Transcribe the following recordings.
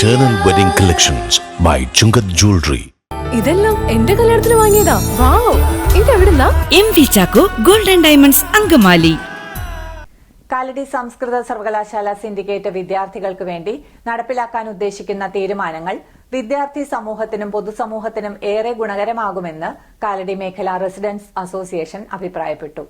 Eternal Wedding Collections by Chungat Jewelry. ഇതെല്ലാം എന്റെ കല്യാണത്തിന് വാങ്ങിയതാ. Wow ഇതെവിടുന്നാ? M V Chacko golden diamonds Angamaly. Kalady സംസ്കൃത സർവകലാശാല സിൻഡിക്കേറ്റ് വിദ്യാർത്ഥികൾക്ക് വേണ്ടി നടപ്പിലാക്കാൻ ഉദ്ദേശിക്കുന്ന തീരുമാനങ്ങൾ വിദ്യാർത്ഥി സമൂഹത്തിനും പൊതുസമൂഹത്തിനും ഏറെ ഗുണകരമാകുമെന്ന് കാലടി മേഖലാ റെസിഡൻസ് അസോസിയേഷൻ അഭിപ്രായപ്പെട്ടു.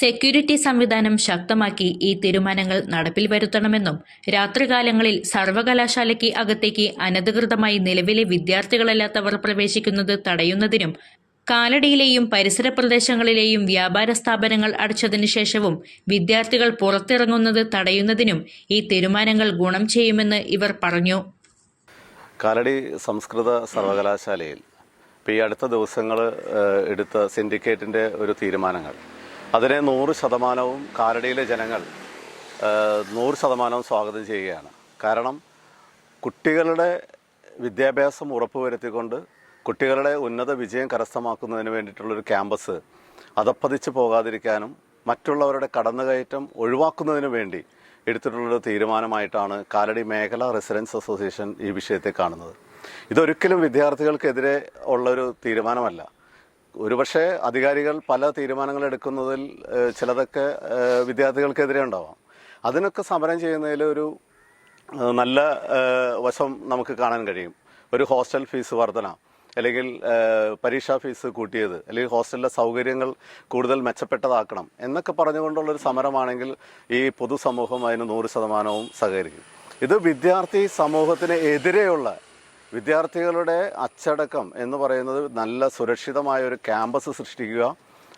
സെക്യൂരിറ്റി സംവിധാനം ശക്തമാക്കി ഈ തീരുമാനങ്ങൾ നടപ്പിൽ വരുത്തണമെന്നും രാത്രികാലങ്ങളിൽ സർവകലാശാലയ്ക്ക് അകത്തേക്ക് അനധികൃതമായി നിലവിലെ വിദ്യാർത്ഥികളല്ലാത്തവർ പ്രവേശിക്കുന്നത് തടയുന്നതിനും കാലടിയിലെയും പരിസര പ്രദേശങ്ങളിലെയും വ്യാപാര സ്ഥാപനങ്ങൾ അടച്ചതിനു ശേഷവും വിദ്യാർത്ഥികൾ പുറത്തിറങ്ങുന്നത് തടയുന്നതിനും ഈ തീരുമാനങ്ങൾ ഗുണം ചെയ്യുമെന്ന് ഇവർ പറഞ്ഞു. കാലടി സംസ്കൃത സർവകലാശാലയിൽ ഇപ്പോൾ ഈ അടുത്ത ദിവസങ്ങൾ എടുത്ത സിൻഡിക്കേറ്റിന്റെ ഒരു തീരുമാനങ്ങൾ. അതിനെ നൂറ് ശതമാനവും കാലടിയിലെ ജനങ്ങൾ നൂറ് ശതമാനവും സ്വാഗതം ചെയ്യുകയാണ്. കാരണം കുട്ടികളുടെ വിദ്യാഭ്യാസം ഉറപ്പുവരുത്തിക്കൊണ്ട് കുട്ടികളുടെ ഉന്നത വിജയം കരസ്ഥമാക്കുന്നതിന് വേണ്ടിയിട്ടുള്ളൊരു ക്യാമ്പസ് അതപ്പതിച്ച് പോകാതിരിക്കാനും മറ്റുള്ളവരുടെ കടന്നുകയറ്റം ഒഴിവാക്കുന്നതിന് വേണ്ടി എടുത്തിട്ടുള്ളൊരു തീരുമാനമായിട്ടാണ് കാലടി മേഖല റെസിഡൻസ് അസോസിയേഷൻ ഈ വിഷയത്തെ കാണുന്നത്. ഇതൊരിക്കലും വിദ്യാർത്ഥികൾക്കെതിരെ ഉള്ളൊരു തീരുമാനമല്ല. ഒരുപക്ഷെ അധികാരികൾ പല തീരുമാനങ്ങൾ എടുക്കുന്നതിൽ ചിലതൊക്കെ വിദ്യാർത്ഥികൾക്കെതിരെ ഉണ്ടാവാം. അതിനൊക്കെ സമരം ചെയ്യുന്നതിൽ ഒരു നല്ല വശം നമുക്ക് കാണാൻ കഴിയും. ഒരു ഹോസ്റ്റൽ ഫീസ് വർധന അല്ലെങ്കിൽ പരീക്ഷാ ഫീസ് കൂട്ടിയത് അല്ലെങ്കിൽ ഹോസ്റ്റലിലെ സൗകര്യങ്ങൾ കൂടുതൽ മെച്ചപ്പെട്ടതാക്കണം എന്നൊക്കെ പറഞ്ഞുകൊണ്ടുള്ളൊരു സമരമാണെങ്കിൽ ഈ പൊതുസമൂഹം അതിന് നൂറ് ശതമാനവും സഹകരിക്കും. ഇത് വിദ്യാർത്ഥി സമൂഹത്തിന് എതിരെയുള്ള വിദ്യാർത്ഥികളുടെ അച്ചടക്കം എന്ന് പറയുന്നത് നല്ല സുരക്ഷിതമായ ഒരു ക്യാമ്പസ് സൃഷ്ടിക്കുക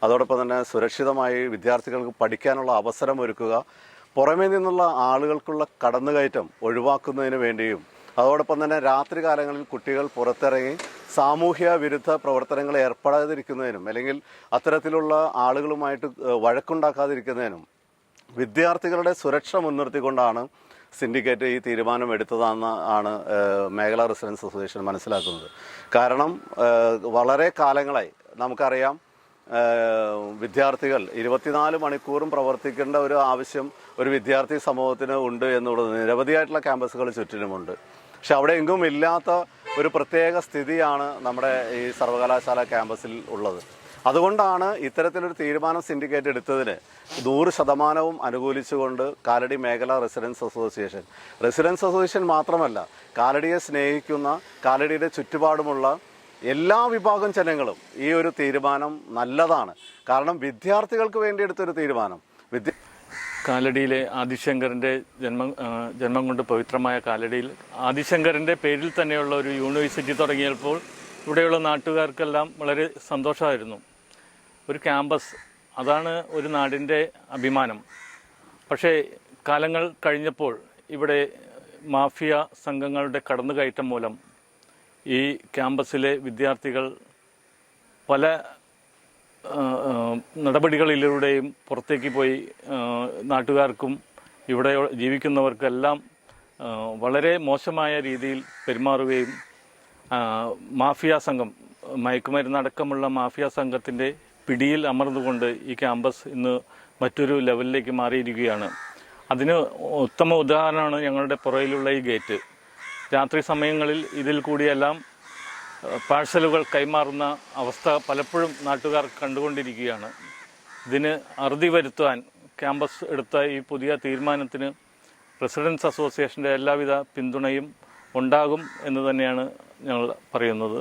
അതോടൊപ്പം തന്നെ സുരക്ഷിതമായി വിദ്യാർത്ഥികൾക്ക് പഠിക്കാനുള്ള അവസരം ഒരുക്കുക പുറമേ നിന്നുള്ള ആളുകൾക്കുള്ള കടന്നുകയറ്റം ഒഴിവാക്കുന്നതിന് വേണ്ടിയും അതോടൊപ്പം തന്നെ രാത്രി കാലങ്ങളിൽ കുട്ടികൾ പുറത്തിറങ്ങി സാമൂഹ്യ വിരുദ്ധ പ്രവർത്തനങ്ങൾ ഏർപ്പെടാതിരിക്കുന്നതിനും അല്ലെങ്കിൽ അത്തരത്തിലുള്ള ആളുകളുമായിട്ട് വഴക്കുണ്ടാക്കാതിരിക്കുന്നതിനും വിദ്യാർത്ഥികളുടെ സുരക്ഷ മുൻനിർത്തിക്കൊണ്ടാണ് സിൻഡിക്കേറ്റ് ഈ തീരുമാനം എടുത്തതാണ് ആണ് മേഖല റെസിഡൻസ് അസോസിയേഷൻ മനസ്സിലാക്കുന്നത്. കാരണം വളരെ കാലങ്ങളായി നമുക്കറിയാം വിദ്യാർത്ഥികൾ ഇരുപത്തിനാല് മണിക്കൂറും പ്രവർത്തിക്കേണ്ട ഒരു ആവശ്യം ഒരു വിദ്യാർത്ഥി സമൂഹത്തിന് ഉണ്ട് എന്നുള്ളത് നിരവധിയായിട്ടുള്ള ക്യാമ്പസുകൾ ചുറ്റിനുമുണ്ട്. പക്ഷെ അവിടെ എങ്ങും ഇല്ലാത്ത ഒരു പ്രത്യേക സ്ഥിതിയാണ് നമ്മുടെ ഈ സർവകലാശാല ക്യാമ്പസിൽ ഉള്ളത്. അതുകൊണ്ടാണ് ഇത്തരത്തിലൊരു തീരുമാനം സിൻഡിക്കേറ്റ് എടുത്തതിന് നൂറ് ശതമാനവും അനുകൂലിച്ചുകൊണ്ട് കാലടി മേഖല റെസിഡൻസ് അസോസിയേഷൻ. റെസിഡൻസ് അസോസിയേഷൻ മാത്രമല്ല കാലടിയെ സ്നേഹിക്കുന്ന കാലടിയുടെ ചുറ്റുപാടുമുള്ള എല്ലാ വിഭാഗം ജനങ്ങളും ഈ ഒരു തീരുമാനം നല്ലതാണ്. കാരണം വിദ്യാർത്ഥികൾക്ക് വേണ്ടി എടുത്തൊരു തീരുമാനം. വിദ്യ കാലടിയിലെ ആദിശങ്കറിന്റെ ജന്മം ജന്മം കൊണ്ട് പവിത്രമായ കാലടിയിൽ ആദിശങ്കറിന്റെ പേരിൽ തന്നെയുള്ള ഒരു യൂണിവേഴ്സിറ്റി തുടങ്ങിയപ്പോൾ ഇവിടെയുള്ള നാട്ടുകാർക്കെല്ലാം വളരെ സന്തോഷമായിരുന്നു. ഒരു ക്യാമ്പസ്. അതാണ് ഒരു നാടിന്റെ അഭിമാനം. പക്ഷേ കാലങ്ങൾ കഴിഞ്ഞപ്പോൾ ഇവിടെ മാഫിയ സംഘങ്ങളുടെ കടന്നുകയറ്റം മൂലം ഈ ക്യാമ്പസിലെ വിദ്യാർത്ഥികൾ പല നടപടികളിലൂടെയും പുറത്തേക്ക് പോയി നാട്ടുകാർക്കും ഇവിടെ ജീവിക്കുന്നവർക്കെല്ലാം വളരെ മോശമായ രീതിയിൽ പെരുമാറുകയും മാഫിയ സംഘം മയക്കുമരുന്നടക്കമുള്ള മാഫിയ സംഘത്തിന്റെ പിടിയിൽ അമർന്നുകൊണ്ട് ഈ ക്യാമ്പസ് ഇന്ന് മറ്റൊരു ലെവലിലേക്ക് മാറിയിരിക്കുകയാണ്. അതിന് ഉത്തമ ഉദാഹരണമാണ് ഞങ്ങളുടെ പുറയിലുള്ള ഈ ഗേറ്റ്. രാത്രി സമയങ്ങളിൽ ഇതിൽ കൂടിയെല്ലാം പാഴ്സലുകൾ കൈമാറുന്ന അവസ്ഥ പലപ്പോഴും നാട്ടുകാർ കണ്ടുകൊണ്ടിരിക്കുകയാണ്. ഇതിന് അറുതി വരുത്താൻ ക്യാമ്പസ് എടുത്ത ഈ പുതിയ തീരുമാനത്തിന് റെസിഡൻസ് അസോസിയേഷന്റെ എല്ലാവിധ പിന്തുണയും ഉണ്ടാകും എന്ന് തന്നെയാണ് ഞങ്ങൾ പറയുന്നത്.